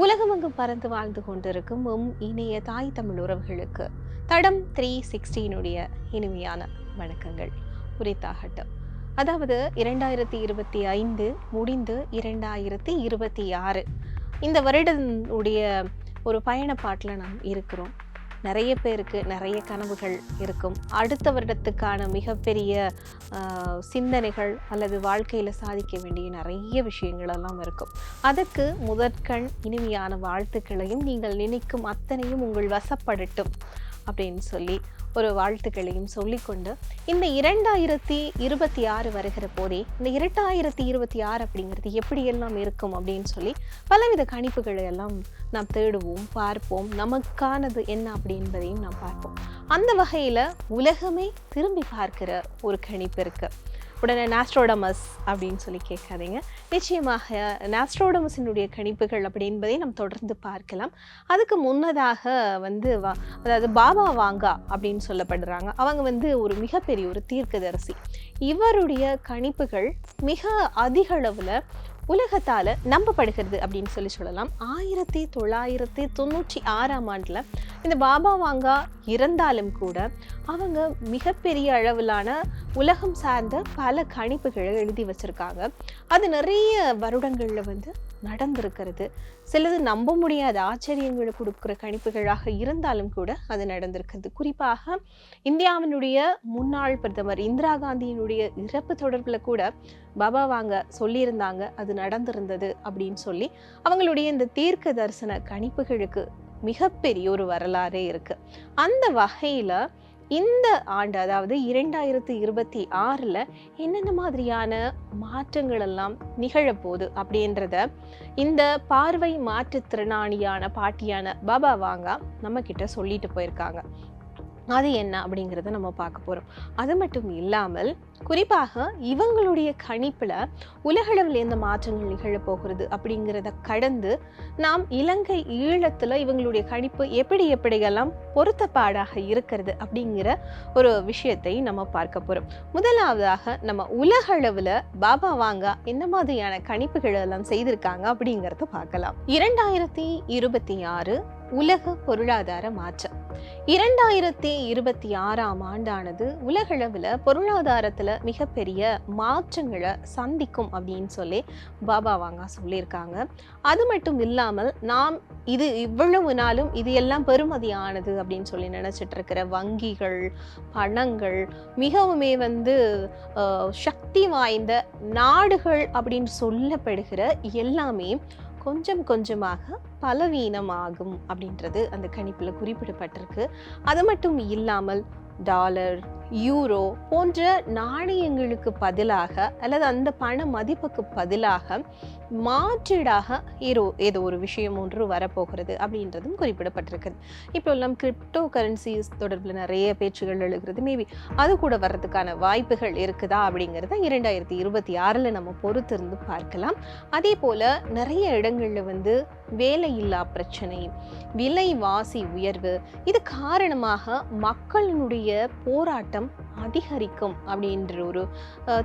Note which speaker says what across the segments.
Speaker 1: உலகமெங்கும் பறந்து வாழ்ந்து கொண்டிருக்கும் உம் இணைய தாய் தமிழ் உறவுகளுக்கு தடம் த்ரீ சிக்ஸ்டீனுடைய இனிமையான வணக்கங்கள். உரித்தாகட்டும். அதாவது இரண்டாயிரத்தி இருபத்தி ஐந்து முடிந்து இரண்டாயிரத்தி இருபத்தி ஆறு. இந்த வருடனுடைய ஒரு பயணப்பாட்டில் நாம் இருக்கிறோம். நிறைய பேருக்கு நிறைய கனவுகள் இருக்கும். அடுத்த வருடத்துக்கான மிகப்பெரிய சிந்தனைகள் அல்லது வாழ்க்கையில் சாதிக்க வேண்டிய நிறைய விஷயங்கள் எல்லாம் இருக்கும். அதற்கு முதற்கண் இனிமையான வாழ்த்துக்களையும் நீங்கள் நினைக்கும் அத்தனையும் உங்கள் வசப்படட்டும் அப்படின்னு சொல்லி ஒரு வாழ்த்துக்களையும் சொல்லிக்கொண்டு இந்த இரண்டாயிரத்தி இருபத்தி ஆறு வருகிற போதே இந்த இரண்டாயிரத்தி இருபத்தி ஆறு அப்படிங்கிறது எப்படியெல்லாம் இருக்கும் அப்படின்னு சொல்லி பலவித கணிப்புகளை எல்லாம் நாம் தேடுவோம் பார்ப்போம். நமக்கானது என்ன அப்படி என்பதையும் நாம் பார்ப்போம். அந்த வகையில் உலகமே திரும்பி பார்க்கிற ஒரு கணிப்பு இருக்கு. உடனே நாஸ்ட்ரோடமஸ் அப்படின்னு சொல்லி கேட்காதீங்க. நிச்சயமாக நாஸ்ட்ரோடமஸினுடைய கணிப்புகள் அப்படி என்பதை நாம் தொடர்ந்து பார்க்கலாம். அதுக்கு முன்னதாக வந்து வா அதாவது பாபா வாங்கா அப்படின்னு சொல்லப்படுறாங்க. அவங்க வந்து ஒரு மிகப்பெரிய ஒரு தீர்க்கதரிசி. இவருடைய கணிப்புகள் மிக அதிக அளவில் உலகத்தால் நம்பப்படுகிறது அப்படின்னு சொல்லி சொல்லலாம். ஆயிரத்தி தொள்ளாயிரத்தி தொண்ணூற்றி ஆறாம் ஆண்டில் இந்த பாபா வாங்கா இறந்தாலும் கூட அவங்க மிகப்பெரிய அளவிலான உலகம் சார்ந்த பல கணிப்புகளை எழுதி வச்சுருக்காங்க. அது நிறைய வருடங்களில் வந்து நடந்திருக்கிறது. சிலது நம்ப முடியாத ஆச்சரியங்களை கொடுக்குற கணிப்புகளாக இருந்தாலும் கூட அது நடந்திருக்கிறது. குறிப்பாக இந்தியாவினுடைய முன்னாள் பிரதமர் இந்திரா காந்தியினுடைய இறப்பு தொடர்பில் கூட பாபா வாங்க சொல்லியிருந்தாங்க அது நடந்திருந்தது அப்படின்னு சொல்லி அவங்களுடைய இந்த தீர்க்க தரிசன கணிப்புகளுக்கு மிகப்பெரிய ஒரு வரலாறே இருக்கு. அந்த வகையில இந்த ஆண்டு அதாவது இரண்டாயிரத்தி இருபத்தி ஆறுல என்னென்ன மாதிரியான மாற்றங்கள் எல்லாம் நிகழப்போகுது அப்படின்றத இந்த பார்வை மாற்றுத்திறனாளியான பாட்டியான பாபா வாங்கா நம்ம கிட்ட சொல்லிட்டு போயிருக்காங்க. அது என்ன அப்படிங்கிறத நம்ம பார்க்க போகிறோம் அது மட்டும் இல்லாமல் குறிப்பாக இவங்களுடைய கணிப்பில் உலகளவில் எந்த மாற்றங்கள் நிகழப் போகிறது அப்படிங்கிறத கடந்து நாம் இலங்கை ஈழத்தில் இவங்களுடைய கணிப்பு எப்படி எப்படியெல்லாம் பொருத்தப்பாடாக இருக்கிறது அப்படிங்கிற ஒரு விஷயத்தை நம்ம பார்க்க போகிறோம் முதலாவதாக நம்ம உலகளவில் பாபா வாங்கா என்ன மாதிரியான கணிப்புகள் எல்லாம் செய்திருக்காங்க அப்படிங்கிறத பார்க்கலாம். இரண்டாயிரத்தி இருபத்தி ஆறு உலக பொருளாதார மாற்றம். இரண்டாயிரத்தி இருபத்தி ஆறாம் ஆண்டானது உலகளவில் பொருளாதாரத்தில் மிகப்பெரிய மாற்றங்களை சந்திக்கும் அப்படின்னு சொல்லி பாபா வாங்கா சொல்லியிருக்காங்க. அது மட்டும் இல்லாமல் நாம் இது இவ்வளவு நாளும் இது எல்லாம் பெறுமதியானது அப்படின்னு சொல்லி நினச்சிட்டு இருக்கிற வங்கிகள் பணங்கள் மிகவுமே வந்து சக்தி வாய்ந்த நாடுகள் அப்படின்னு சொல்லப்படுகிற எல்லாமே கொஞ்சம் கொஞ்சமாக பலவீனமாகும் அப்படின்றது அந்த கணிப்பில் குறிப்பிடப்பட்டிருக்கு. அது மட்டும் இல்லாமல் டாலர் யூரோ போன்ற நாணயங்களுக்கு பதிலாக அல்லது அந்த பண மதிப்புக்கு பதிலாக மாற்றீடாக ஏதோ ஏதோ ஒரு விஷயம் ஒன்று வரப்போகிறது அப்படின்றதும் குறிப்பிடப்பட்டிருக்குது. இப்போ எல்லாம் கிரிப்டோ கரன்சிஸ் தொடர்பில் நிறைய பேச்சுகள் எழுகிறது. மேபி அது கூட வர்றதுக்கான வாய்ப்புகள் இருக்குதா அப்படிங்கிறத இரண்டாயிரத்தி இருபத்தி ஆறில் நம்ம பொறுத்திருந்து பார்க்கலாம். அதே போல் நிறைய இடங்களில் வந்து வேலையில்லா பிரச்சனை விலைவாசி உயர்வு இது காரணமாக மக்களினுடைய போராட்டம் அதிகரிக்கும் அப்படின்ற ஒரு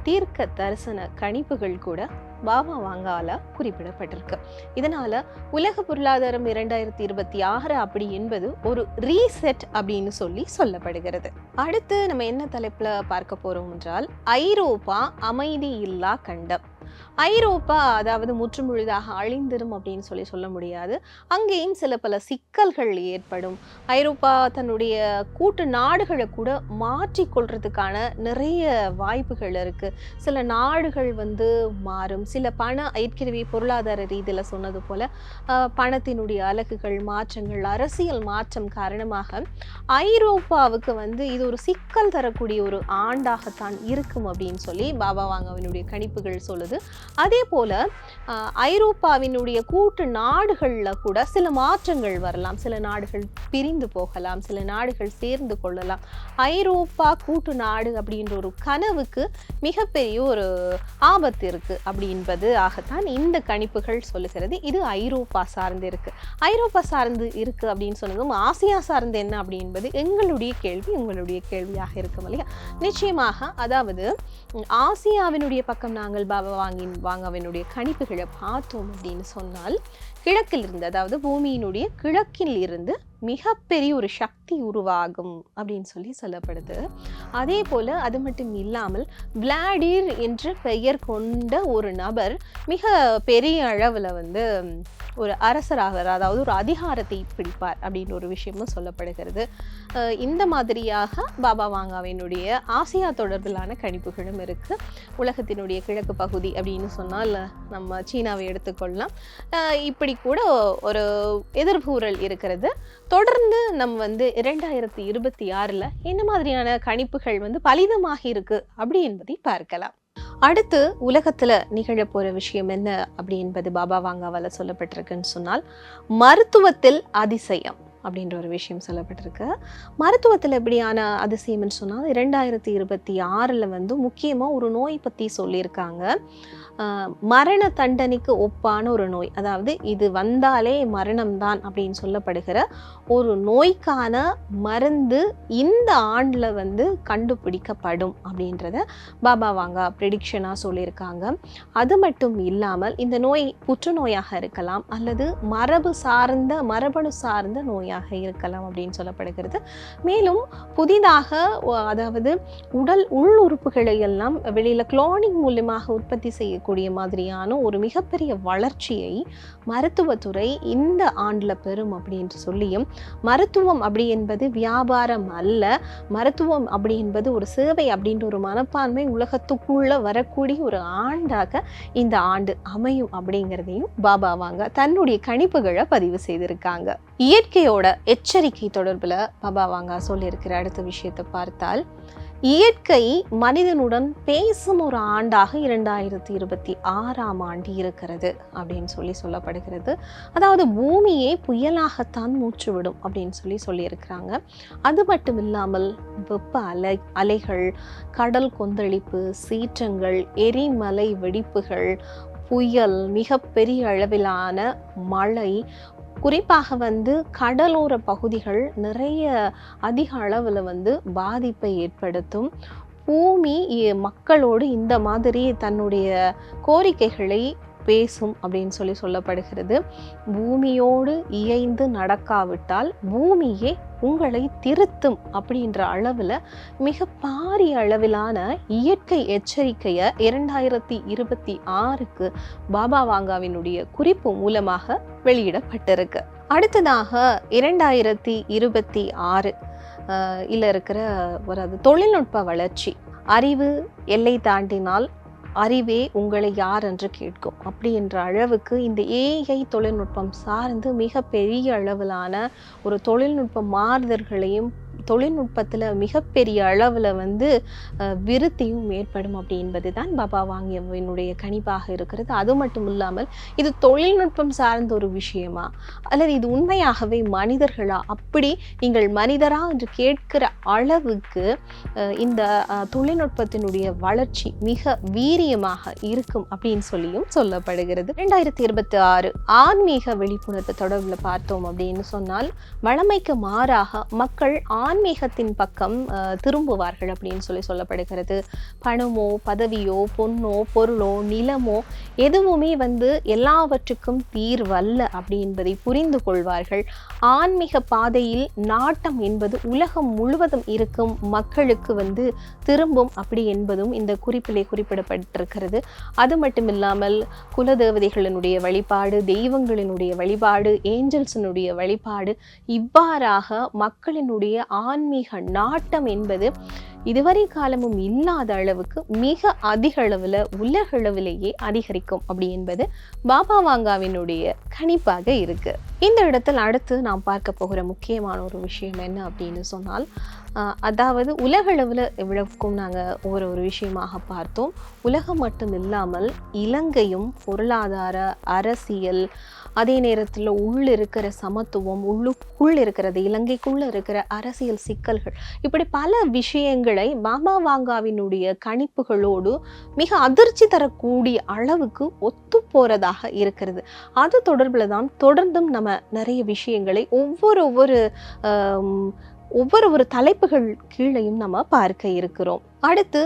Speaker 1: தீர்க்க தரிசன கணிப்புகள் கூட பாபா வாங்கால குறிப்பிடப்பட்டிருக்கு. இதனால உலக பொருளாதாரம் இரண்டாயிரத்தி இருபத்தி ஆறு அப்படி என்பது ஒரு ரீசெட் அப்படின்னு சொல்லி சொல்லப்படுகிறது. அடுத்து நம்ம என்ன தலைப்புல பார்க்க போறோம் என்றால் ஐரோப்பா அமைதி இல்லா கண்டம். ஐரோப்பா அதாவது முற்றுமுழுதாக அழிந்திரும் அப்படின்னு சொல்லி சொல்ல முடியாது. அங்கேயும் சில பல சிக்கல்கள் ஏற்படும். ஐரோப்பா தன்னுடைய கூட்டு நாடுகளை கூட மாற்றிக்கொள்றதுக்கான நிறைய வாய்ப்புகள் இருக்குது சில நாடுகள் வந்து மாறும். சில பண ஏற்கனவே பொருளாதார ரீதியில் சொன்னது போல் பணத்தினுடைய அலகுகள் மாற்றங்கள் அரசியல் மாற்றம் காரணமாக ஐரோப்பாவுக்கு வந்து இது ஒரு சிக்கல் தரக்கூடிய ஒரு ஆண்டாகத்தான் இருக்கும் அப்படின்னு சொல்லி பாபா வாங்கவினுடைய கணிப்புகள் சொல்லுது. அதே போல ஐரோப்பாவினுடைய கூட்டு நாடுகளில் கூட சில மாற்றங்கள் வரலாம். சில நாடுகள் பிரிந்து போகலாம். சில நாடுகள் சேர்ந்து கொள்ளலாம். ஐரோப்பா கூட்டு நாடு அப்படின்ற ஒரு கனவுக்கு மிகப்பெரிய ஒரு ஆபத்து இருக்கு அப்படி என்பது ஆகத்தான் இந்த கணிப்புகள் சொல்லுகிறது. இது ஐரோப்பா சார்ந்து இருக்குது ஐரோப்பா சார்ந்து இருக்கு அப்படின்னு சொன்னதும் ஆசியா சார்ந்து என்ன அப்படின்பது எங்களுடைய கேள்வி உங்களுடைய கேள்வியாக இருக்கும் இல்லையா? நிச்சயமாக அதாவது ஆசியாவினுடைய பக்கம் நாங்கள் பாபா வாங்கின வாங்கவனுடைய கணிப்புகளை பார்த்தோம் அப்படின்னு சொன்னால் கிழக்கில் இருந்து அதாவது பூமியினுடைய கிழக்கில் இருந்து மிகப்பெரிய ஒரு சக்தி உருவாகும் அப்படின்னு சொல்லி சொல்லப்படுது. அதே போல் அது மட்டும் இல்லாமல் விளாடிர் என்ற பெயர் கொண்ட ஒரு நபர் மிக பெரிய அளவில் வந்து ஒரு அரசராகிறார் அதாவது ஒரு அதிகாரத்தை பிடிப்பார் அப்படின்ற ஒரு விஷயமும் சொல்லப்படுகிறது. இந்த மாதிரியாக பாபா வாங்காவினுடைய ஆசியா தொடர்பிலான கணிப்புகளும் இருக்குது உலகத்தினுடைய கிழக்கு பகுதி அப்படின்னு சொன்னால் நம்ம சீனாவை எடுத்துக்கொள்ளலாம். இப்படி கூட ஒரு எதிர்பூரல் இருக்கிறது. தொடர்ந்து நம்ம வந்து இரண்டாயிரத்தி இருபத்தி ஆறில் என்ன மாதிரியான கணிப்புகள் வந்து பலிதமாகி இருக்குது அப்படி என்பதை பார்க்கலாம். அடுத்து உலகத்தில் நிகழப்போகிற விஷயம் என்ன? அப்படி என்பது பாபா வாங்காவால் சொல்லப்பட்டிருக்குன்னு சொன்னால் மருத்துவத்தில் அதிசயம். அப்படின்ற ஒரு விஷயம் சொல்லப்பட்டிருக்கு. மருத்துவத்தில் எப்படியான அதிசயம்னு சொன்னால் இரண்டாயிரத்தி இருபத்தி ஆறில் வந்து முக்கியமாக ஒரு நோய் பற்றி சொல்லியிருக்காங்க. மரண தண்டனைக்கு ஒப்பான ஒரு நோய். அதாவது இது வந்தாலே மரணம்தான் அப்படின்னு சொல்லப்படுகிற ஒரு நோய்க்கான மருந்து இந்த ஆண்டில் வந்து கண்டுபிடிக்கப்படும் அப்படின்றத பாபா வாங்கா ப்ரெடிக்ஷனாக சொல்லியிருக்காங்க. அது மட்டும் இல்லாமல் இந்த நோய் புற்றுநோயாக இருக்கலாம் அல்லது மரபு சார்ந்த மரபணு சார்ந்த நோயாக இருக்கலாம் அப்படின்னு சொல்லப்படுகிறது. மேலும் புதிதாக அதாவது உடல் உள் உறுப்புகளை எல்லாம் வெளியில் குளோனிங் மூலியமாக உற்பத்தி செய்யக்கூடிய மாதிரியான ஒரு மிகப்பெரிய வளர்ச்சியை மருத்துவத்துறை இந்த ஆண்டில் பெறும் அப்படின்னு சொல்லியும் மருத்துவம் அப்படி என்பது வியாபாரம் அல்ல. மருத்துவம் அப்படி என்பது ஒரு சேவை அப்படின்ற ஒரு மனப்பான்மை உலகத்துக்குள்ள வரக்கூடிய ஒரு ஆண்டாக இந்த ஆண்டு அமையும் அப்படிங்கிறதையும் பாபா வாங்க தன்னுடைய கணிப்புகளை பதிவு செய்திருக்காங்க. இயற்கையோட எச்சரிக்கை தொடர்பில் பாபா வாங்கா சொல்லியிருக்கிற அடுத்த விஷயத்தை பார்த்தால் இயற்கை மனிதனுடன் பேசும் ஒரு ஆண்டாக இரண்டாயிரத்தி இருபத்தி ஆறாம் ஆண்டு இருக்கிறது அப்படின்னு சொல்லி சொல்லப்படுகிறது. அதாவது பூமியை புயலாகத்தான் மூச்சுவிடும் அப்படின்னு சொல்லி சொல்லியிருக்கிறாங்க. அது மட்டும் இல்லாமல் வெப்ப அலை அலைகள் கடல் கொந்தளிப்பு சீற்றங்கள் எரிமலை வெடிப்புகள் புயல் மிகப்பெரிய அளவிலான மழை குறிப்பாக வந்து கடலோர பகுதிகள் நிறைய அதிக அளவில் வந்து பாதிப்பை ஏற்படுத்தும். பூமி மக்களோடு இந்த மாதிரி தன்னுடைய கோரிக்கைகளை பேசும் அப்படின்னு சொல்லி சொல்லப்படுகிறது. பூமியோடு இயைந்து நடக்காவிட்டால் பூமியே உங்களை திருத்தும் அப்படின்ற அளவில் மிக பாரிய அளவிலான இயற்கை எச்சரிக்கையை இரண்டாயிரத்தி இருபத்தி ஆறுக்கு பாபா வாங்காவினுடைய குறிப்பு மூலமாக வெளியிடப்பட்டிருக்கு. அடுத்ததாக இரண்டாயிரத்தி இருபத்தி ஆறு இல்ல இருக்கிற ஒரு அது தொழில்நுட்ப வளர்ச்சி. அறிவு எல்லை தாண்டினால் அறிவே உங்களை யார் என்று கேட்கும். அப்படி என்ற அளவுக்கு இந்த ஏஐ தொழில்நுட்பம் சார்ந்து மிக பெரிய அளவிலான ஒரு தொழில்நுட்ப மாறுதல்களையும் தொழில்நுட்பத்தில் மிகப்பெரிய அளவில் வந்து விருத்தியும் ஏற்படும் அப்படி என்பது தான் பாபா வாங்கியவனுடைய கணிப்பாக இருக்கிறது. அது மட்டும் இல்லாமல் இது தொழில்நுட்பம் சார்ந்த ஒரு விஷயமா? அல்லது இது உண்மையாகவே மனிதர்களா? அப்படி நீங்கள் மனிதரா என்று கேட்கிற அளவுக்கு இந்த தொழில்நுட்பத்தினுடைய வளர்ச்சி மிக வீரியமாக இருக்கும் அப்படின்னு சொல்லியும் சொல்லப்படுகிறது. ரெண்டாயிரத்தி இருபத்தி ஆறு ஆன்மீக விழிப்புணர்வு தொடர்பில் பார்த்தோம் அப்படின்னு சொன்னால் வழமைக்கு மாறாக மக்கள் ஆன்மீகத்தின் பக்கம் திரும்புவார்கள் அப்படின்னு சொல்லி சொல்லப்படுகிறது. பணமோ பதவியோ பொன்னோ பொருளோ நிலமோ எதுவுமே வந்து எல்லாவற்றுக்கும் தீர்வல்ல அப்படி என்பதை புரிந்து கொள்வார்கள். ஆன்மீக பாதையில் நாட்டம் என்பது உலகம் முழுவதும் இருக்கும் மக்களுக்கு வந்து திரும்பும் அப்படி என்பதும் இந்த குறிப்பிலே குறிப்பிடப்பட்டிருக்கிறது. அது மட்டும் இல்லாமல் குலதேவதைகளினுடைய வழிபாடு தெய்வங்களினுடைய வழிபாடு ஏஞ்சல்ஸினுடைய வழிபாடு இவ்வாறாக மக்களினுடைய ஆன்மீக நாட்டம் என்பது இதுவரை காலமும் இல்லாத அளவுக்கு மிக அதிக அளவில் உலகளவிலேயே அதிகரிக்கும் அப்படி என்பது பாபா வாங்காவினுடைய கணிப்பாக இருக்கு. இந்த இடத்தில் அடுத்து நாம் பார்க்க போகிற முக்கியமான ஒரு விஷயம் என்ன அப்படின்னு சொன்னால் அதாவது உலகளவில் எவ்வளவுக்கும் நாங்கள் ஒவ்வொரு ஒரு விஷயமாக பார்த்தோம். உலகம் மட்டும் இல்லாமல் இலங்கையும் பொருளாதார அரசியல் அதே நேரத்தில் உள்ள இருக்கிற சமத்துவம் உள்ளுக்குள் இருக்கிறது இலங்கைக்குள்ளே இருக்கிற அரசியல் சிக்கல்கள் இப்படி பல விஷயங்களை பாபா வாங்காவினுடைய கணிப்புகளோடு மிக அதிர்ச்சி தரக்கூடிய அளவுக்கு ஒத்து போகிறதாக இருக்கிறது. அது தொடர்பில் தான் தொடர்ந்தும் நம்ம நிறைய விஷயங்களை ஒவ்வொரு ஒவ்வொரு ஒவ்வொரு ஒரு தலைப்புகள் கீழையும் நம்ம பார்க்க இருக்கிறோம். அடுத்து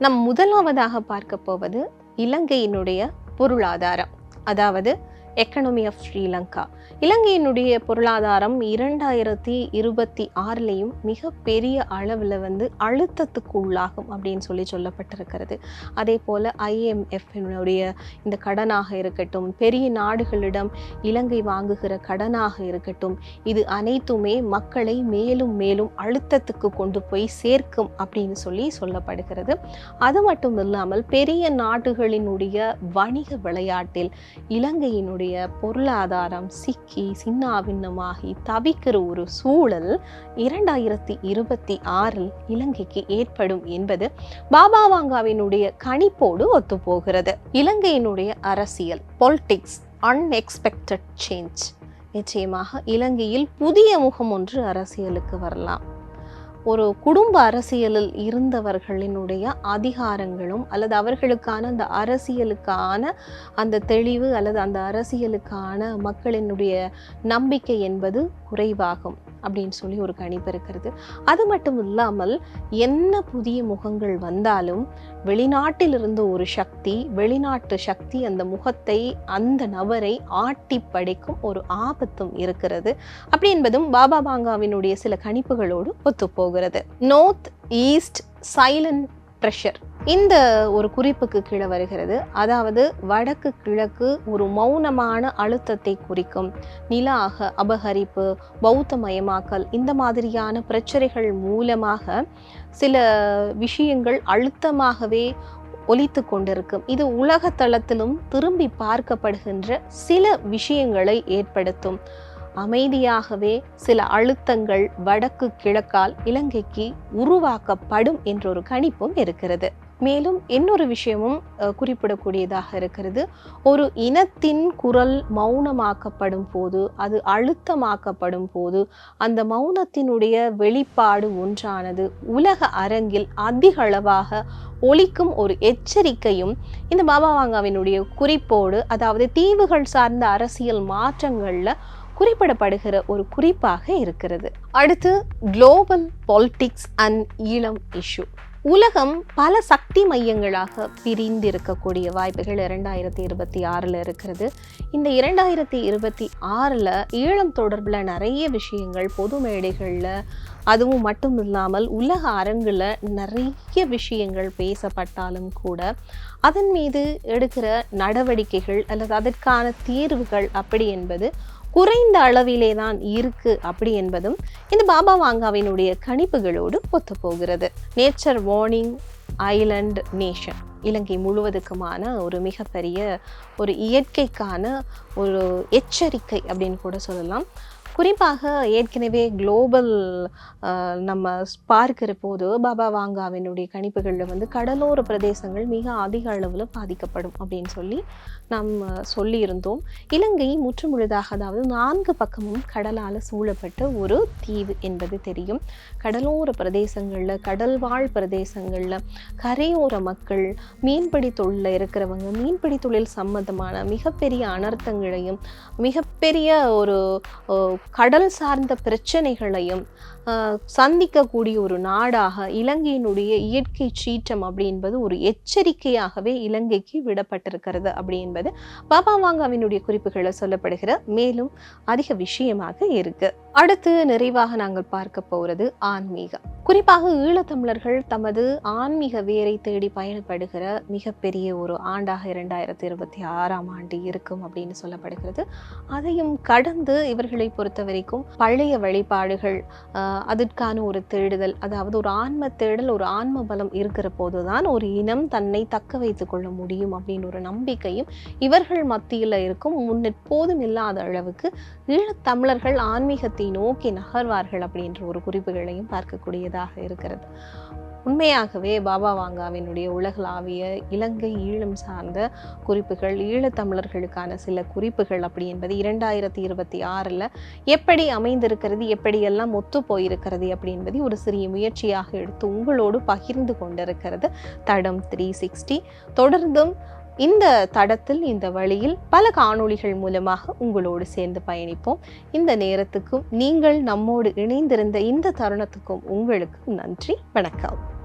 Speaker 1: நம் முதலாவதாக பார்க்க போவது இலங்கையினுடைய பொருளாதாரம். அதாவது எக்கனமி ஆஃப் ஸ்ரீலங்கா இலங்கையினுடைய பொருளாதாரம் இரண்டாயிரத்தி இருபத்தி ஆறுலேயும் மிகப்பெரிய அளவில் வந்து அழுத்தத்துக்கு உள்ளாகும் அப்படின்னு சொல்லி சொல்லப்பட்டிருக்கிறது. அதே போல் ஐஎம்எஃப்னுடைய இந்த கடனாக இருக்கட்டும் பெரிய நாடுகளிடம் இலங்கை வாங்குகிற கடனாக இருக்கட்டும் இது அனைத்துமே மக்களை மேலும் மேலும் அழுத்தத்துக்கு கொண்டு போய் சேர்க்கும் அப்படின்னு சொல்லி சொல்லப்படுகிறது. அது மட்டும் இல்லாமல் பெரிய நாடுகளினுடைய வணிக விளையாட்டில் இலங்கையினுடைய பொருளாதாரம் சிக்கி சின்னாபின்னமாகி தவிக்கிற ஒரு சூழல் இரண்டாயிரத்தி இருபத்தி ஆறில் இலங்கைக்கு ஏற்படும் என்பது பாபா வாங்காவினுடைய கணிப்போடு ஒத்துப்போகிறது. இலங்கையினுடைய அரசியல் பொலிட்டிக்ஸ் அன்எக்ஸ்பெக்டட் சேஞ்ச் நிச்சயமாக இலங்கையில் புதிய முகம் ஒன்று அரசியலுக்கு வரலாம். ஒரு குடும்ப அரசியலில் இருந்தவர்களினுடைய அதிகாரங்களும் அல்லது அவர்களுக்கான அந்த அரசியலுக்கான அந்த தெளிவு அல்லது அந்த அரசியலுக்கான மக்களினுடைய நம்பிக்கை என்பது குறைவாகும். அப்படின்னு சொல்லி ஒரு கணிப்பு இருக்கிறது. அது மட்டும் இல்லாமல் என்ன புதிய முகங்கள் வந்தாலும் வெளிநாட்டிலிருந்து ஒரு சக்தி வெளிநாட்டு சக்தி அந்த முகத்தை அந்த நபரை ஆட்டி படைக்கும் ஒரு ஆபத்தும் இருக்கிறது. அப்படி என்பதும் பாபா பாங்காவினுடைய சில கணிப்புகளோடு ஒத்துப்போகிறது. நோர்த் ஈஸ்ட் சைலண்ட் ப்ரெஷர் இந்த ஒரு குறிப்புக்கு கீழே வருகிறது. அதாவது வடக்கு கிழக்கு ஒரு மௌனமான அழுத்தத்தை குறிக்கும் நிலாக அபகரிப்பு அபகரிப்பு பௌத்தமயமாக்கல் இந்த மாதிரியான பிரச்சனைகள் மூலமாக சில விஷயங்கள் அழுத்தமாகவே ஒலித்து கொண்டிருக்கும். இது உலக தளத்திலும் திரும்பி பார்க்கப்படுகின்ற சில விஷயங்களை ஏற்படுத்தும். அமைதியாகவே சில அழுத்தங்கள் வடக்கு கிழக்கால் இலங்கைக்கு உருவாக்கப்படும் என்ற ஒரு கணிப்பும் இருக்கிறது. மேலும் இன்னொரு விஷயமும் குறிப்பிடக்கூடியதாக இருக்கிறது. ஒரு இனத்தின் குரல் மௌனமாக்கப்படும் போது அது அழுத்தமாக்கப்படும் போது அந்த மௌனத்தினுடைய வெளிப்பாடு ஒன்றானது உலக அரங்கில் அதிக அளவாக ஒரு எச்சரிக்கையும் இந்த பாபா வாங்காவினுடைய குறிப்போடு அதாவது தீவுகள் சார்ந்த அரசியல் மாற்றங்களில் குறிப்பிடப்படுகிற ஒரு குறிப்பாக இருக்கிறது. அடுத்து global politics and Eelam issue உலகம் பல சக்தி மையங்களாக பிரிந்து இருக்கக்கூடிய வாய்ப்புகள் இரண்டாயிரத்தி இருபத்தி ஆறில் இருக்கிறது. இந்த இரண்டாயிரத்தி இருபத்தி ஆறில் ஈழம் தொடர்பில் நிறைய விஷயங்கள் பொது மேடைகளில் அதுவும் மட்டும் இல்லாமல் உலக அரங்கில் நிறைய விஷயங்கள் பேசப்பட்டாலும் கூட அதன் மீது எடுக்கிற நடவடிக்கைகள் அல்லது அதற்கான தீர்வுகள் அப்படி என்பது குறைந்த அளவிலே தான் இருக்கு அப்படி என்பதும் இந்த பாபா வாங்காவினுடைய கணிப்புகளோடு ஒத்துப்போகிறது. Nature warning island nation Ilangai முழுவதுக்குமான ஒரு மிகப்பெரிய ஒரு இயற்கைக்கான ஒரு எச்சரிக்கை அப்படின்னு கூட சொல்லலாம். குறிப்பாக ஏற்கனவே குளோபல் நம்ம பார்க்கிற போது பாபா வாங்காவினுடைய கணிப்புகளில் வந்து கடலோர பிரதேசங்கள் மிக அதிக அளவில் பாதிக்கப்படும் அப்படின்னு சொல்லி நாம் சொல்லியிருந்தோம். இலங்கை முற்றுமுழுதாக அதாவது நான்கு பக்கமும் கடலால் சூழப்பட்ட ஒரு தீவு என்பது தெரியும். கடலோர பிரதேசங்களில் கடல்வாழ் பிரதேசங்களில் கரையோர மக்கள் மீன்பிடி தொழிலில் இருக்கிறவங்க மீன்பிடி தொழில் சம்பந்தமான மிகப்பெரிய அனர்த்தங்களையும் மிகப்பெரிய ஒரு கடல் சார்ந்த பிரச்சனைகளையும் சந்திக்கக்கூடிய ஒரு நாடாக இலங்கையினுடைய இயற்கை சீற்றம் அப்படி என்பது ஒரு எச்சரிக்கையாகவே இலங்கைக்கு விடப்பட்டிருக்கிறது அப்படி என்பது பாபா வாங்காவினுடைய குறிப்புகளில் சொல்லப்படுகிற மேலும் அதிக விஷயமாக இருக்கு. அடுத்து நிறைவாக நாங்கள் பார்க்க போகிறது ஆன்மீகம். குறிப்பாக ஈழத்தமிழர்கள் தமது ஆன்மீக வேரை தேடி பயணப்படுகிற மிகப்பெரிய ஒரு ஆண்டாக இரண்டாயிரத்தி இருபத்தி ஆறாம் ஆண்டு இருக்கும் அப்படின்னு சொல்லப்படுகிறது. அதையும் கடந்து இவர்களை பொறுத்த வரைக்கும் பழைய வழிபாடுகள் அதற்கான ஒரு தேடுதல் அதாவது ஒரு ஆன்ம தேடல் ஒரு ஆன்ம பலம் இருக்கிற போதுதான் ஒரு இனம் தன்னை தக்க வைத்து கொள்ள முடியும் அப்படின்னு ஒரு நம்பிக்கையும் இவர்கள் மத்தியில் இருக்கும். முன்னெப்போதும் இல்லாத அளவுக்கு ஈழத்தமிழர்கள் ஆன்மீகத்தை நோக்கி நகர்வார்கள் அப்படின்ற ஒரு குறிப்புகளையும் பார்க்கக்கூடியதாக இருக்கிறது. உண்மையாகவே பாபா வாங்காவினுடைய உலகளாவிய இலங்கை ஈழம் சார்ந்த குறிப்புகள் ஈழத்தமிழர்களுக்கான சில குறிப்புகள் அப்படி என்பது இரண்டாயிரத்தி இருபத்தி ஆறில் எப்படி அமைந்திருக்கிறது எப்படியெல்லாம் ஒத்து போயிருக்கிறது அப்படி என்பதை ஒரு சிறிய முயற்சியாக எடுத்து உங்களோடு பகிர்ந்து கொண்டிருக்கிறது தடம் த்ரீ சிக்ஸ்டி தொடர்ந்தும் இந்த தடத்தில் இந்த வழியில் பல காணொளிகள் மூலமாக உங்களோடு சேர்ந்து பயணிப்போம். இந்த நேரத்துக்கும் நீங்கள் நம்மோடு இணைந்திருந்த இந்த தருணத்துக்கும் உங்களுக்கு நன்றி வணக்கம்.